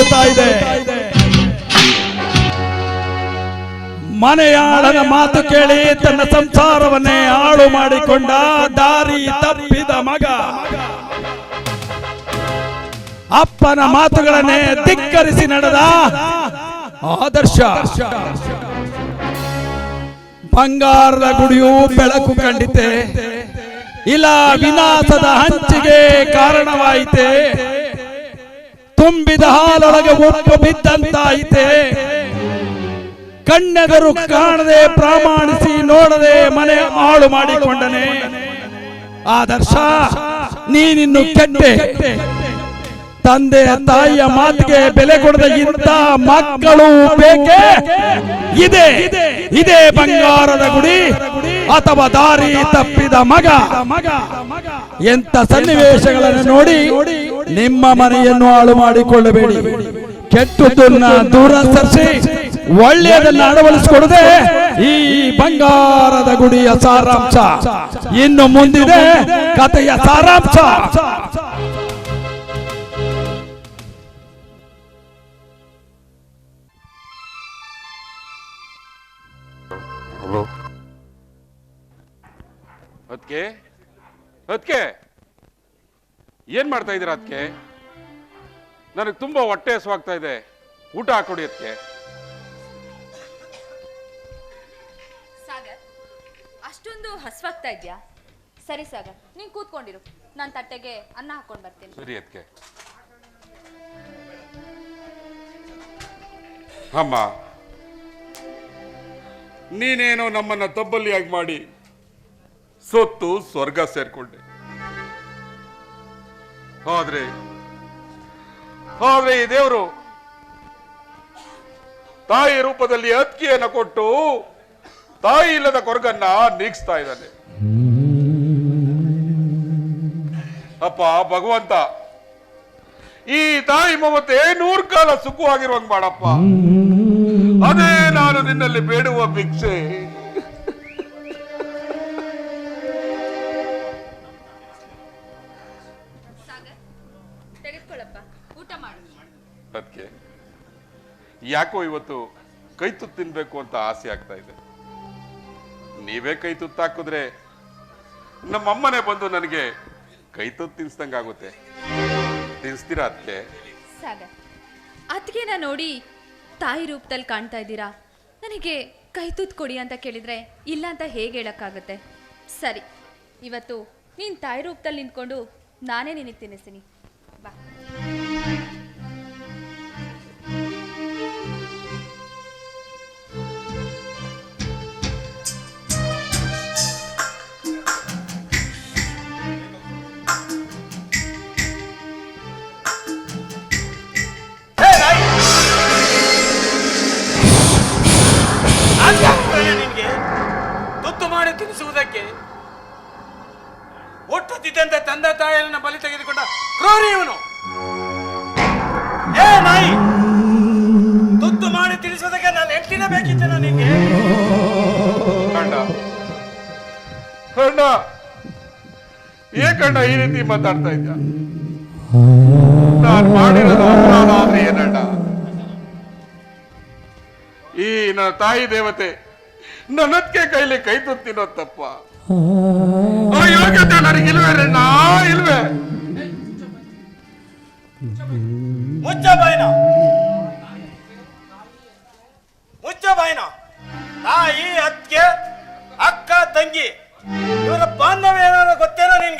ಬರುತ್ತಾ ಇದೆ. ಮನೆಯಾಳನ ಮಾತು ಕೇಳಿ ತನ್ನ ಸಂಸಾರವನ್ನೇ ಹಾಳು ಮಾಡಿಕೊಂಡ ದಾರಿ ತಪ್ಪಿದ ಮಗ. ಅಪ್ಪನ ಮಾತುಗಳನ್ನೇ ಧಿಕ್ಕರಿಸಿ ನಡೆದ ಆದರ್ಶ. ಬಂಗಾರದ ಗುಡಿಯು ಬೆಳಕು ಕಂಡಿತೆ. ಇಲ್ಲ ವಿನಾಶದ ಹಂಚಿಗೆ ಕಾರಣವಾಯಿತೆ. ತುಂಬಿದ ಹಾಲೊಳಗೆ ಉಪ್ಪು ಬಿದ್ದಂತಾಯಿತೆ. ಕಣ್ಣೆದರು ಕಾಣದೆ ಪ್ರಾಮಾಣಿಸಿ ನೋಡದೆ ಮನೆ ಹಾಳು ಮಾಡಿಕೊಂಡನೆ. ಆದರ್ಶ ನೀನಿನ್ನು ಕೆಟ್ಟೆ. ತಂದೆ ತಾಯಿಯ ಮಾತಿಗೆ ಬೆಲೆ ಕೊಡದ ಇಂಥ ಮಕ್ಕಳು ಬೇಕೆ? ಇದೆ ಇದೆ ಬಂಗಾರದ ಗುಡಿ. ಅಥವಾ ದಾರಿ ತಪ್ಪಿದ ಮಗ. ಎಂತ ಸನ್ನಿವೇಶಗಳನ್ನು ನೋಡಿ ನಿಮ್ಮ ಮನೆಯನ್ನು ಹಾಳು ಮಾಡಿಕೊಳ್ಳಬೇಡಿ. ಕೆಟ್ಟದನ್ನ ದೂರ ಸರಿಸಿ ಒಳ್ಳೆಯದನ್ನ ಅಳವಡಿಸಿಕೊಡದೆ ಈ ಬಂಗಾರದ ಗುಡಿಯ ಸಾರಾಂಶ. ಇನ್ನು ಮುಂದಿದೆ ಕಥೆಯ ಸಾರಾಂಶ. ಅದಕ್ಕೆ ಅದಕ್ಕೆ ಏನ್ ಮಾಡ್ತಾ ಇದ್ದೀರಾ ಅದಕ್ಕೆ ನನಗೆ ತುಂಬಾ ಹೊಟ್ಟೆ ಹಸುವಾಗ್ತಾ ಇದೆ. ಊಟ ಹಾಕೊಡಿ ಅದಕ್ಕೆ ಸಾಗರ್ ಅಷ್ಟೊಂದು ಹಸುವಾಗ್ತಾ ಇದ್ಯಾ? ಸರಿ ಸಾಗರ್ ನೀನ್ ಕೂತ್ಕೊಂಡಿರು. ನಾನು ತಟ್ಟೆಗೆ ಅನ್ನ ಹಾಕೊಂಡು ಬರ್ತೀನಿ. ಸರಿ ಅದಕ್ಕೆ ಅಮ್ಮ ನೀನೇನೋ ನಮ್ಮನ್ನ ತಬ್ಬಲಿಯಾಗಿ ಮಾಡಿ ಸೊತ್ತು ಸ್ವರ್ಗ ಸೇರ್ಕೊಂಡೆ. ಆದ್ರೆ ಆದ್ರೆ ಈ ದೇವರು ತಾಯಿ ರೂಪದಲ್ಲಿ ಅಕ್ಕಿಯನ್ನು ಕೊಟ್ಟು ತಾಯಿ ಇಲ್ಲದ ಕೊರಗನ್ನ ನೀಗಿಸ್ತಾ ಇದ್ದಾನೆ. ಅಪ್ಪ, ಭಗವಂತ, ಈ ತಾಯಿ ಮಮತೆ ನೂರ್ ಕಾಲ ಸುಖವಾಗಿರುವಂಗ್ ಮಾಡಪ್ಪ. ಅದೇ ನಾನು ನಿನ್ನಲ್ಲಿ ಬೇಡುವ ಭಿಕ್ಷೆ. ಯಾಕೋ ಇವತ್ತು ಕೈ ತುತ್ತು ತಿನ್ಬೇಕು ಅಂತ ಆಸೆ ಆಗ್ತಾ ಇದೆ. ನೀವೇ ಕೈ ತುತ್ತು ಹಾಕಿದ್ರೆ ನಮ್ಮಮ್ಮನೆ ಬಂದು ನನಗೆ ಕೈ ತುತ್ತು ತಿನ್ಸ್ದಂಗಾಗುತ್ತೆ ತಿನ್ಸ್ತೀರಾ ಅದಕ್ಕೆ ಸಾಗರ್ ನೋಡಿ ತಾಯಿ ರೂಪದಲ್ಲಿ ಕಾಣ್ತಾ ಇದ್ದೀರಾ? ನನಗೆ ಕೈ ತುತ್ತು ಕೊಡಿ ಅಂತ ಕೇಳಿದ್ರೆ ಇಲ್ಲ ಅಂತ ಹೇಗೆ ಹೇಳಕ್ಕಾಗುತ್ತೆ? ಸರಿ, ಇವತ್ತು ನೀನು ತಾಯಿ ರೂಪದಲ್ಲಿ ನಿಂತ್ಕೊಂಡು ನಾನೇ ನಿನಗೆ ತಿನ್ನಿಸ್ತೀನಿ. ನಿನ್ಗೆ ಅಣ್ಣ ಅಣ್ಣ ಏಕಣ್ಣ ಈ ರೀತಿ ಮಾತಾಡ್ತಾ ಇದ್ದ ನಾನು ಮಾಡಿರೋದು ಅಪರಾಧ ಆದ್ರೆ ಏನಣ್ಣ ಈ ನನ್ನ ತಾಯಿ ದೇವತೆ ನನ್ನದಕ್ಕೆ ಕೈಲಿ ಕೈ ತುತ್ತಿನೋ ತಪ್ಪ. ಆ ಯೋಗ್ಯತೆ ನನಗಿಲ್ವೇ ನಾ ಇಲ್ವೇ. ಮುಚ್ಚ ಬಾಯ್ನ. ಮುಚ್ಚ ಬಾಯಿನ. ತಾಯಿ ಅತ್ತಿಗೆ ಅಕ್ಕ ತಂಗಿ. ಇವರ ಬಾಂಧವ್ಯ ಏನಾದ್ರು ಗೊತ್ತೇನೋ ನಿನ್ಗೆ?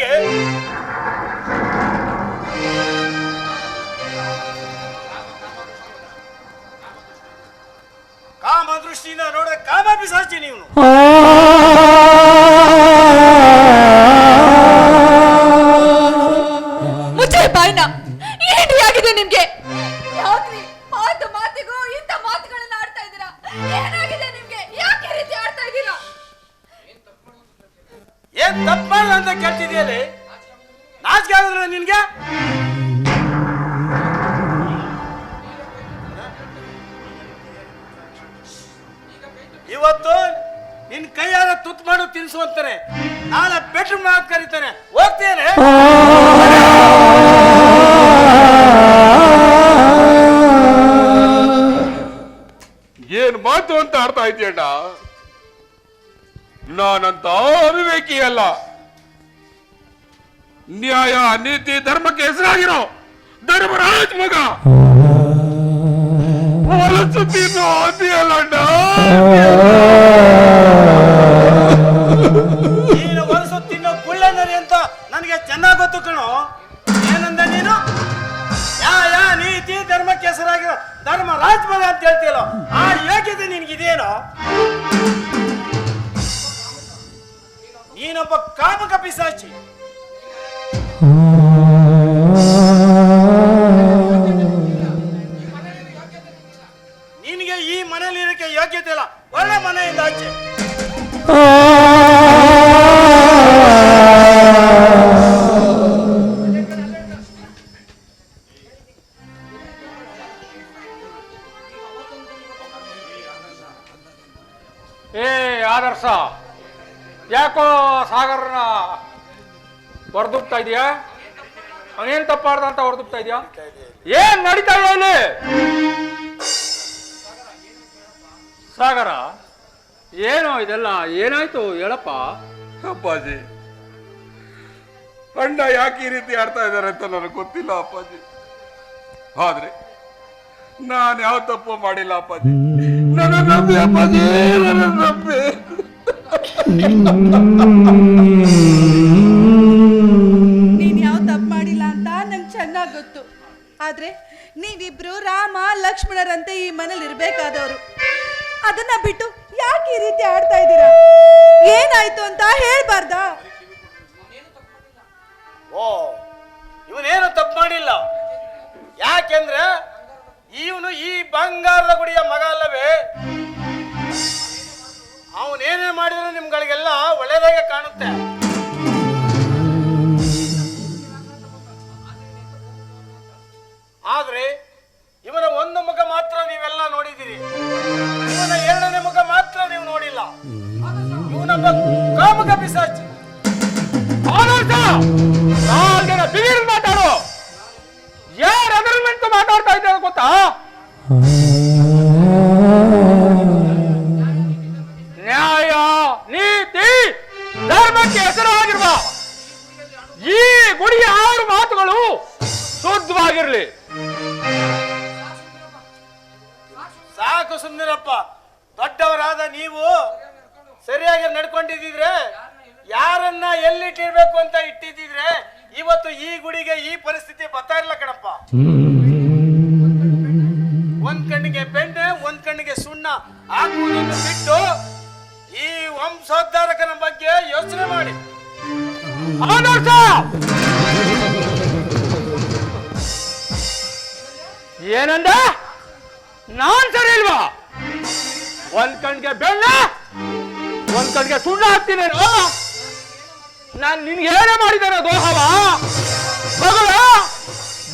ಅಂತಾರೆ ನಾಳೆ ಬೆಡ್ರೂಮ್ ನಾಗ್ ಕರೀತಾನೆ ಹೋಗ್ತೇನೆ. ಮಾತು ಅಂತ ಆಡ್ತಾ ಇದೆಯಣ್ಣ ನಾನಂತ ಅವಿವೇಕಿ ಅಲ್ಲ. ನ್ಯಾಯ, ನೀತಿ, ಧರ್ಮಕ್ಕೆ ಹೆಸರಾಗಿರೋ ಧರ್ಮರಾಜ್ ಮಗ. ಹೊಲಸು ಅಲ್ಲ ಅದಿಯಲ್ಲಣ್ಣ ಆದರ್ಶ. ಯಾಕೋ ಸಾಗರನ ಹೊರದುಪ್ತಾ ಇದೀಯಾ? ಅವನೇನ್ ತಪ್ಪಾಡ್ದ ಅಂತ ಹೊರದುಪ್ತಾ ಇದೆಯಾ? ಏನ್ ನಡೀತಾ ಇದೆ ಇಲ್ಲಿ? ಸಾಗರ, ಏನು ಇದೆಲ್ಲ, ಏನಾಯ್ತು ಹೇಳಪ್ಪ? ಅಪ್ಪಾಜಿ, ಅಣ್ಣ ಯಾಕೆ ಈ ರೀತಿ ಆಡ್ತಾ ಇದ್ದಾರೆ ಅಂತ ನನಗೆ ಗೊತ್ತಿಲ್ಲ ಅಪ್ಪಾಜಿ. ಆದ್ರೆ ನಾನು ಯಾವ ತಪ್ಪು ಮಾಡಿಲ್ಲ ಅಪ್ಪಾಜಿ. ನನ್ನ ನಂಬಿ ಅಪ್ಪಾಜಿ, ನನ್ನ ನಂಬಿ. ನೀನ್ ಯಾವ ತಪ್ಪು ಮಾಡಿಲ್ಲ ಅಂತ ನಂಗೆ ಚೆನ್ನಾಗಿ ಗೊತ್ತು. ಆದ್ರೆ ನೀವಿಬ್ರು ರಾಮ ಲಕ್ಷ್ಮಣರಂತೆ ಈ ಮನೇಲಿ ಇರ್ಬೇಕಾದವರು. ಅದನ್ನ ಬಿಟ್ಟು ಯಾಕೆ ಈ ರೀತಿ ಆಡ್ತಾ ಇದ್ದೀರಾ? ಏನಾಯ್ತು ಅಂತ ಹೇಳ್ಬಾರ್ದಾ? ಓ ಇವನೇನು ತಪ್ಪು ಮಾಡಿಲ್ಲ? ಯಾಕೆಂದ್ರೆ ಇವನು ಈ ಬಂಗಾರದ ಗುಡಿಯ ಮಗ ಅಲ್ಲವೇ? ಅವನೇನೇ ಮಾಡಿದ್ರು ನಿಮ್ಗಳಿಗೆಲ್ಲ ಒಳ್ಳೇದಾಗೆ ಕಾಣುತ್ತೆ. ಸುಮ್ಮನಿರಪ್ಪ ದೊಡ್ಡವರಾದ ನೀವು ಸರಿಯಾಗಿ ನಡ್ಕೊಂಡಿದ್ರೆ ಯಾರನ್ನ ಎಲ್ಲಿಟ್ಟಿರ್ಬೇಕು ಅಂತ ಇಟ್ಟಿದ್ರೆ ಇವತ್ತು ಈ ಗುಡಿಗೆ ಈ ಪರಿಸ್ಥಿತಿ ಬರ್ತಾ ಇರ್ಲ ಕಣಪ್ಪ. ಒಂದ್ ಕಣ್ಣಿಗೆ ಬೆಣ್ಣೆ, ಒಂದ್ ಕಣ್ಣಿಗೆ ಸುಣ್ಣ ಹಾಕುವುದನ್ನು ಬಿಟ್ಟು ಈ ವಂಶೋದ್ಧಾರಕನ ಬಗ್ಗೆ ಯೋಚನೆ ಮಾಡಿ. ಏನಂದ? ನಾನ್ ಸರಿ ಇಲ್ವಾ? ಒಂದ್ ಕಣ್ಗೆ ಬೆಳ್ಳ, ಒಂದ್ ಕಣ್ಗೆ ಸುಣ್ಣ ಹಾಕ್ತೀನಿ. ನಾನ್ ನಿನ್ಗೆ ಏನೇ ಮಾಡಿದ್ದೇನೆ ದೋಹವ? ಬಗಳ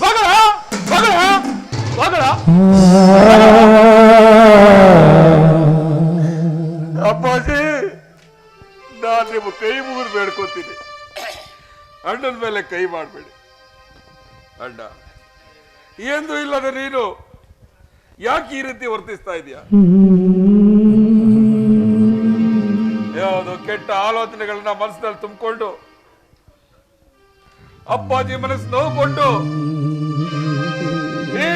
ಬಗಳ ಬಗಳ ಬಗಳ ಅಪ್ಪಾಜಿ, ನಾನು ನಿಮ್ಮ ಕೈ ಮುಗಿದು ಬೇಡ್ಕೋತೀನಿ. ಅಣ್ಣನ ಮೇಲೆ ಕೈ ಮಾಡಬೇಡಿ. ಅಣ್ಣ ಎಂದು ಇಲ್ಲದ ನೀನು? ಯಾಕೆ ಈ ರೀತಿ ವರ್ತಿಸ್ತಾ ಇದೀಯ? ಯಾವುದು ಕೆಟ್ಟ ಆಲೋಚನೆಗಳನ್ನ ಮನಸ್ಸಿನಲ್ಲಿ ತುಂಬಿಕೊಂಡು, ಅಪ್ಪಾಜಿ ಮನಸ್ಸು ನೋವುಕೊಂಡು, ಈ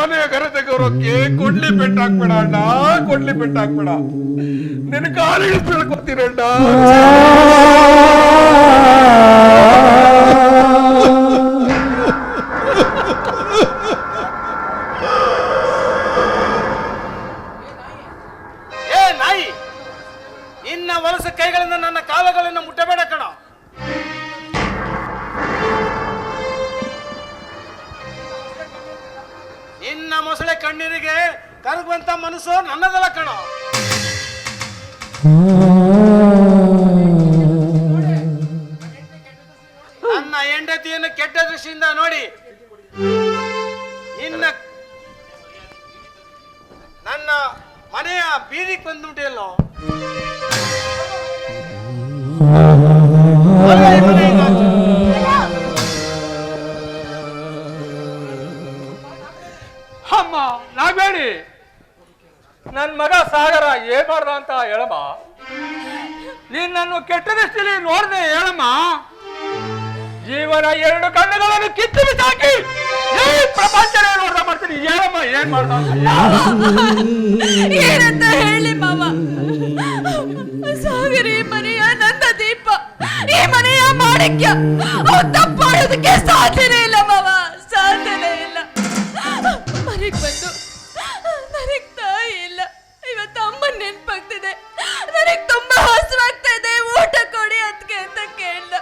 ಮನೆಯ ಘನತೆ ಗೌರವಕ್ಕೆ ಕೊಡ್ಲಿ ಪೆಟ್ಟು ಹಾಕ್ಬೇಡ ಅಣ್ಣ, ಕೊಡ್ಲಿ ಪೆಟ್ಟು ಹಾಕ್ಬೇಡ. ನಿನ್ನ ಕಾಲಿಗೆ ಬೀಳ್ಕೊತೀರಣ್ಣ ಕರಗುವಂತ ಮನಸ್ಸು ನನ್ನದಲ್ಲ ಕಣ. ನನ್ನ ಹೆಂಡತಿಯನ್ನು ಕೆಟ್ಟ ದೃಷ್ಟಿಯಿಂದ ನೋಡಿ, ನಿನ್ನ ನನ್ನ ಮನೆಯ ಬೀದಿಗೆ ಬಂದ್ಬಿಟ್ಟಿಲ್ಲೋ ಅಮ್ಮ ನಾಗಬೇಡಿ ನನ್ ಮಗ ಸಾಗರ ಏನ್ ಮಾಡ್ದ ಅಂತ ಹೇಳಮ್ಮ. ನೀನ್ ನನ್ನ ಕೆಟ್ಟ ದೃಷ್ಟಿಲಿ ನೋಡ್ದೆ ಹೇಳಮ್ಮ. ಜೀವನ ಎರಡು ಕಣ್ಣುಗಳನ್ನು ಕಿತ್ತು ಬಿಸಾಕಿ ಈ ಪ್ರಪಂಚನೇ ಮಾಡ್ತೀನಿ. ಹೇಳಮ್ಮ, ಏನ್ ಮಾಡ್ದ ಏನಂತ ಹೇಳಿ ಮಾವ? ಸಾಗರ ಈ ಮನೆಯ ನನ್ನ ದೀಪ, ಈ ಮನೆಯ ಮಾಣಿಕ್ಯ ಸಾಧ್ಯನೇ ಇಲ್ಲ ಮಾವ. ಹಸುವಾಗ್ತಾ ಇದೆ ಊಟ ಕೊಡಿ ಅಂತ ಅಂತ ಕೇಳ್ದ.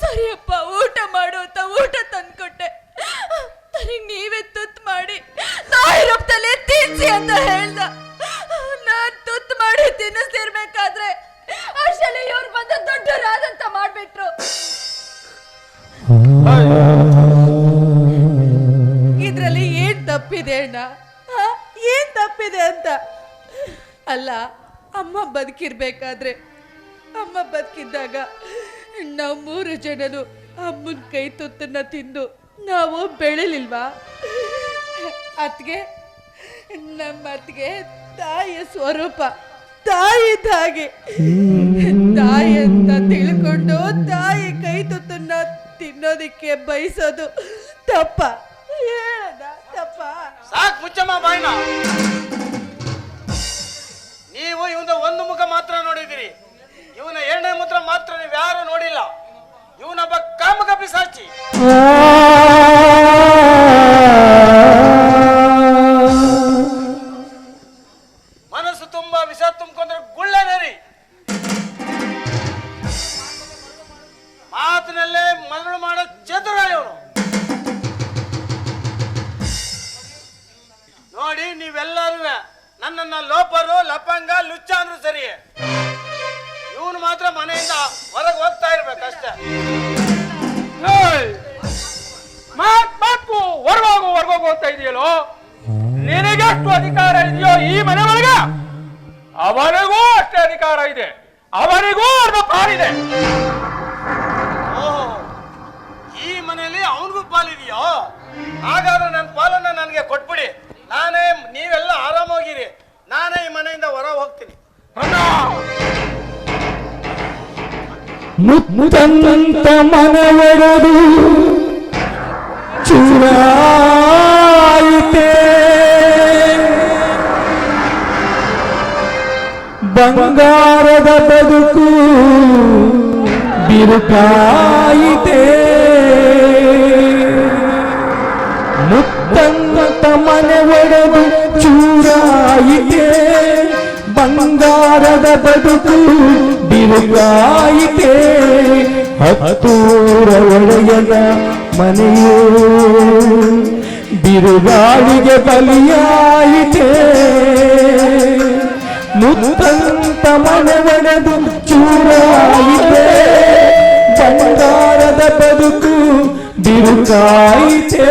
ಸರಿಯಪ್ಪ ಊಟ ಮಾಡು ಅಂತ ಊಟ ತಂದ್ಕೊಟ್ಟೆ ಬದುಕಿರ್ಬೇಕಾದ್ರೆ ಅಮ್ಮ ಬದುಕಿದ್ದಾಗ ನಾವು ಮೂರು ಜನನು ಅಮ್ಮನ ಕೈ ತುತ್ತನ್ನ ತಿಂದು ನಾವು ಬೆಳಲಿಲ್ವಾ? ಅತ್ಗೆ ನಮ್ಮ ಅತ್ಗೆ ತಾಯಿಯ ಸ್ವರೂಪ, ತಾಯಿ ತಾಗೆ ತಾಯಿ ಅಂತ ತಿಳ್ಕೊಂಡು ತಾಯಿ ಕೈ ತುತ್ತನ್ನ ತಿನ್ನೋದಿಕ್ಕೆ ಬಯಸೋದು ತಪ್ಪ. ಹೇಳದ ತಪ್ಪ? ಸಾಕು ಮುಚ್ಚಮ್ಮ ಬಾಯ್ನ. ನೀವು ಇವನ ಒಂದು ಮುಖ ಮಾತ್ರ ನೋಡಿದಿರಿ ಇವನ ಎರಡನೇ ಮುತ್ರ ಮಾತ್ರ ನೀವು ಯಾರು ನೋಡಿಲ್ಲ. ಇವನೊಬ್ಬ ಕಾಮಕ ಪಿಸಾಚಿ ಮನಸ್ಸು ತುಂಬಾ ವಿಷ ತುಂಬಿಕೊಂಡ್ರೆ ಗುಳ್ಳೆ ರೀ ಮಾತಿನಲ್ಲೇ ಮರಳು ಮಾಡೋ ಚತುರ ಇವನು ನೋಡಿ ನೀವೆಲ್ಲರೂ ನನ್ನನ್ನ ಲೋಪರು ಲಪಂಗ ಲುಚ್ಚ ಅಂದ್ರು ಸರಿ. ಇವನು ಮಾತ್ರ ಮನೆಯಿಂದ ಹೊರಗೆ ಹೋಗ್ತಾ ಇರ್ಬೇಕಷ್ಟೇ. ಅಷ್ಟೇ ಮಾತ್ ಮಾತು ಹೊರಗೋಗು ಹೊರಗೋಗು ಅಂತ ಇದೆಯಲ್ಲೋ? ನಿನಗೆಷ್ಟು ಅಧಿಕಾರ ಇದೆಯೋ ಈ ಮನೆ ಒಳಗ? ಅವನಿಗೂ ಅಷ್ಟೇ ಅಧಿಕಾರ ಇದೆ. ಅವನಿಗೂ ಅರ್ಧ ಪಾಲಿದೆ. ಈ ಮನೆಯಲ್ಲಿ ಅವನಿಗೂ ಪಾಲಿದೆಯೋ? ಹಾಗಾದ್ರೆ ನನ್ನ ಪಾಲನ್ನ ನನಗೆ ಕೊಟ್ಬಿಡಿ. ಮುತ್ತಂತ ಮನವೊಡೆದು ಚೂರಾಯಿತೆ ಬಂಗಾರದ ಬದುಕು ಬಿರುಕಾಯಿತೆ ಮುತ್ತಂತ ಮನೆ ಒಡೆದು ಚೂರಾಯಿತೆ ಬಂಗಾರದ ಬದುಕು ಬಿರುಗಾಯಿತೆ ಹತ್ತೂರ ಒಡೆಯದ ಮನೆಯು ಬಿರುಗಾಳಿಗೆ ಬಲಿಯಾಯಿತೆ ಮುತ್ತಂತ ಮನೆ ಒಡೆದು ಚೂರಾಯಿತೆ ಬಂಗಾರದ ಬದುಕು ಬಿರುಗಾಯಿತೆ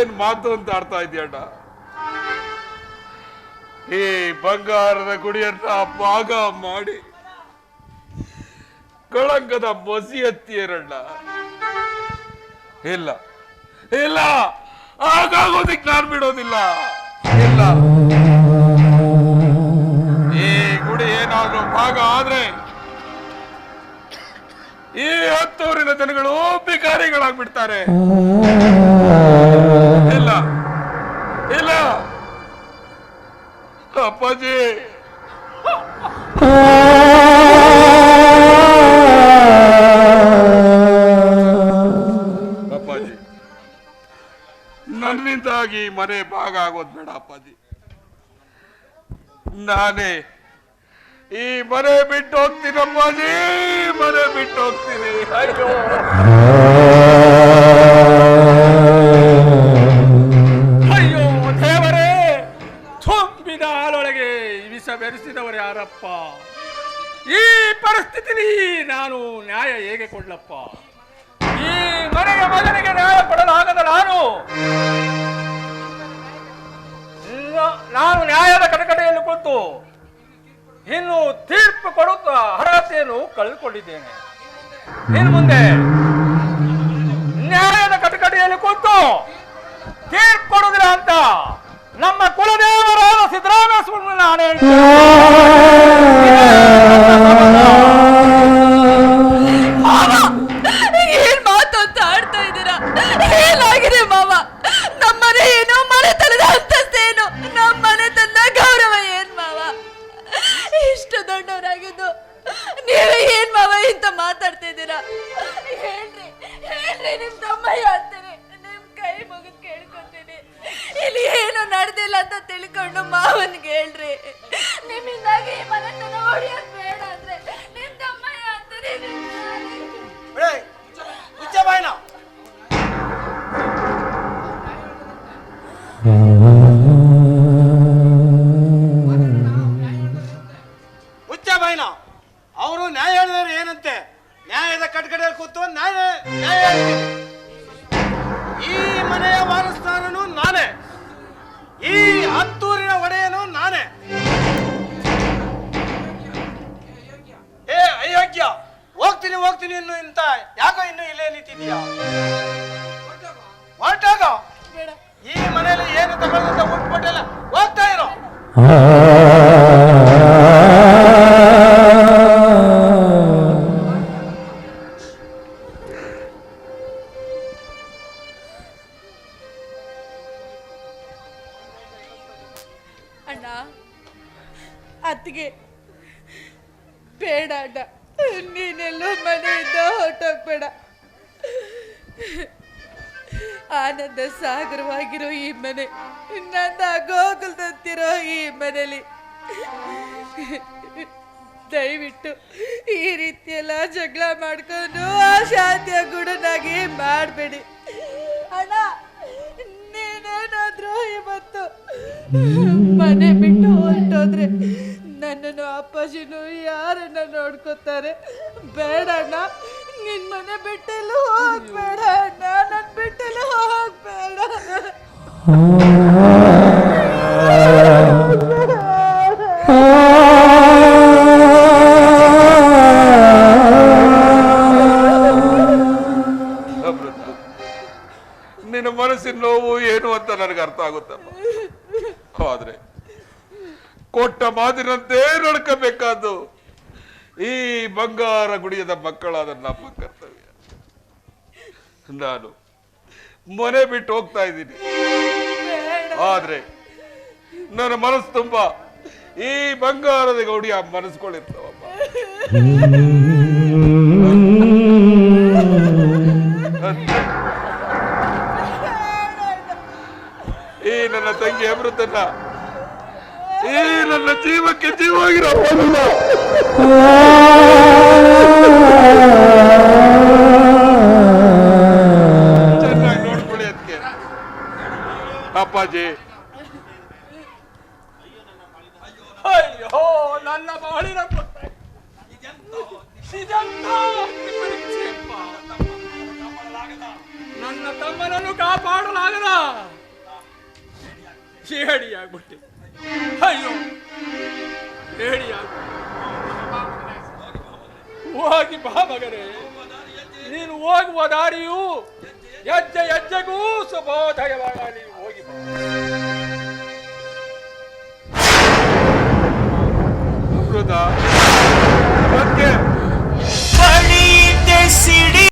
ಏನ್ ಮಾತು ಅಂತ ಆಡ್ತಾ ಇದೆಯಣ್ಣ ಈ ಬಂಗಾರದ ಗುಡಿಯನ್ನ ಭಾಗ ಮಾಡಿ ಕಳಂಕದ ಮಸಿ ಹತ್ತಿಯರಣ್ಣ ಇಲ್ಲ. ಇಲ್ಲ. ಹಾಗಾಗೋದಿಕ್ ನಾನ್ ಬಿಡೋದಿಲ್ಲ. ಇಲ್ಲ. ಈ ಗುಡಿ ಏನಾದ್ರೂ ಭಾಗ ಆದ್ರೆ ಈ ಹತ್ತೂರಿನ ಜನಗಳು ಬಿಕಾರಿಗಳಾಗ್ಬಿಡ್ತಾರೆ ಇಲ್ಲ. ಇಲ್ಲ. ಅಪ್ಪಾಜಿ. ಅಪ್ಪಾಜಿ. ನನ್ನಿಂದಾಗಿ ಮನೆ ಭಾಗ ಆಗೋದ್ ಬೇಡ ಅಪ್ಪಾಜಿ. ನಾನೇ ಈ ಮನೆ ಬಿಟ್ಟು ಹೋಗ್ತೀನಿ ಅಪ್ಪಾಜಿ ಮನೆ ಬಿಟ್ಟು ಹೋಗ್ತೀನಿ. ಅಯ್ಯೋ. ಅಯ್ಯೋ, ದೇವರೇ, ತುಂಬಿದ ಹಾಲೊಳಗೆ ವಿಷ ಬೆರೆಸಿದವರು ಯಾರಪ್ಪ? ಈ ಪರಿಸ್ಥಿತಿಲಿ ನಾನು ನ್ಯಾಯ ಹೇಗೆ ಕೊಡ್ಲಪ್ಪ ಈ ಮನೆಯ ಮಗನಿಗೆ ನ್ಯಾಯ ಕೊಡಲಾಗದ ನಾನು? ನಾನು ನ್ಯಾಯದ ಕಟಕಟೆಯಲ್ಲಿ ಕುಳಿತು ಇನ್ನು ತೀರ್ಪು ಕೊಡುತ್ತಾ ಅರ್ಹತೆಯನ್ನು ಕಳ್ಕೊಂಡಿದ್ದೇನೆ. ಇನ್ನು ಮುಂದೆ ನ್ಯಾಯದ ಕಟಕಟೆಯಲ್ಲಿ ಕೂತು ತೀರ್ಪು ಕೊಡುದಿಲ್ಲ ಅಂತ ನಮ್ಮ ಕುಲದೇವರಾದ ಸಿದ್ದರಾಮಸ್ವಾಮಿ ನಾನು ಹೇಳ್ತೇನೆ. ಮಾತಾಡ್ತಾ ಇದ್ದೀರಾ ಹೇಳ್ರಿ ಹೇಳ್ರಿ, ನಿಮ್ ತಮ್ಮಯ್ಯ ನಿಮ್ ಕೈ ಮುಗಿದ್ ಕೇಳ್ಕೊತೀನಿ. ಇಲ್ಲಿ ಏನು ನಡೆದಿಲ್ಲ ಅಂತ ತಿಳ್ಕೊಂಡು ಮಾವನ್ಗೆ ಹೇಳ್ರಿ. ನಿಮ್ಮಿಂದಾಗಿ ಈ ಮನೆತನ ಹೊಡಿಯೋದ್ ನಿಂತಿದ್ಯಾ ಹೊರಟಾಗ. ಈ ಮನೆಯಲ್ಲಿ ಏನು ತಗೊಳ್ಳೋದಂತ ಉಟ್ಬಿಟ್ಟಲ್ಲ ಹೋಗ್ತಾ ಇರೋ. ಅಣ್ಣ ಅತ್ತಿಗೆ ಬೇಡ ಅಣ್ಣ. ನೀನೆಲ್ಲೋ ಮನೆಯಿಂದ ಹೊರಟೋಗ್ಬೇಡ. ಆನಂದ ಸಾಗರವಾಗಿರೋ ಈ ಮನೆ ನನ್ನ ಗೋಕುಲದಂತಿರೋ ಈ ಮನೆಯಲ್ಲಿ ದಯವಿಟ್ಟು ಈ ರೀತಿ ಎಲ್ಲ ಜಗಳ ಮಾಡ್ಕೊಂಡು ಆ ಶಾಂತಿಯ ಗುಡನಾಗಿ ಮಾಡಬೇಡಿ. ಅಣ್ಣ ನೀನೇನಾದ್ರೂ ಇವತ್ತು ಮನೆ ಬಿಟ್ಟು ಹೊರಟೋದ್ರೆ ನನ್ನನ್ನು ಅಪ್ಪಾಜಿನೂ ಯಾರನ್ನ ನೋಡ್ಕೋತಾರೆ? ಬೇಡ ಅಣ್ಣ ನಿನ್ ಮನೆ ಬಿಟ್ಟಲು ಹೋಗ್ಬೇಡ ಅಣ್ಣ ಬಿಟ್ಟಲು ಹೋಗ್ಬೇಡ. ನಿನ್ನ ಮನಸ್ಸಿನ ನೋವು ಏನು ಅಂತ ನನಗೆ ಅರ್ಥ ಆಗುತ್ತಮ್ಮ ಆದ್ರೆ ಕೊಟ್ಟ ಮಾತಿನಂತೆ ನಡ್ಕೋಬೇಕಾದ್ದು ಈ ಬಂಗಾರ ಗುಡಿಯದ ಮಕ್ಕಳಾದ ನಮ್ಮ ಕರ್ತವ್ಯ. ನಾನು ಮನೆ ಬಿಟ್ಟು ಹೋಗ್ತಾ ಇದ್ದೀನಿ. ಆದ್ರೆ ನನ್ನ ಮನಸ್ಸು ತುಂಬಾ ಈ ಬಂಗಾರದ ಗೌಡಿಯ ಮನಸ್ಸುಗಳಿರ್ತಾವಮ್ಮ ಈ ನನ್ನ ತಂಗಿ ಅಮೃತನ್ನ ಈ ನನ್ನ ಜೀವಕ್ಕೆ ಜೀವಾಗಿರೋ ಚೆನ್ನಾಗಿ ನೋಡ್ಕೊಳ್ಳಿ ಅದಕ್ಕೆ. ಅಪ್ಪಾಜಿ ಅಯ್ಯೋ, ನನ್ನ ಬಾಳಿನ. ನನ್ನ ತಮ್ಮನನ್ನು ಕಾಪಾಡಲಾಗದ. ಅಯ್ಯೋ ಮಗನೇ ನೀನು ಹೋಗುವ ದಾರಿಯು ಹೆಜ್ಜೆ ಹೆಜ್ಜೆಗೂ ಶುಭೋದಯವಾಗಲಿ ಹೋಗಿ ಅಮೃತ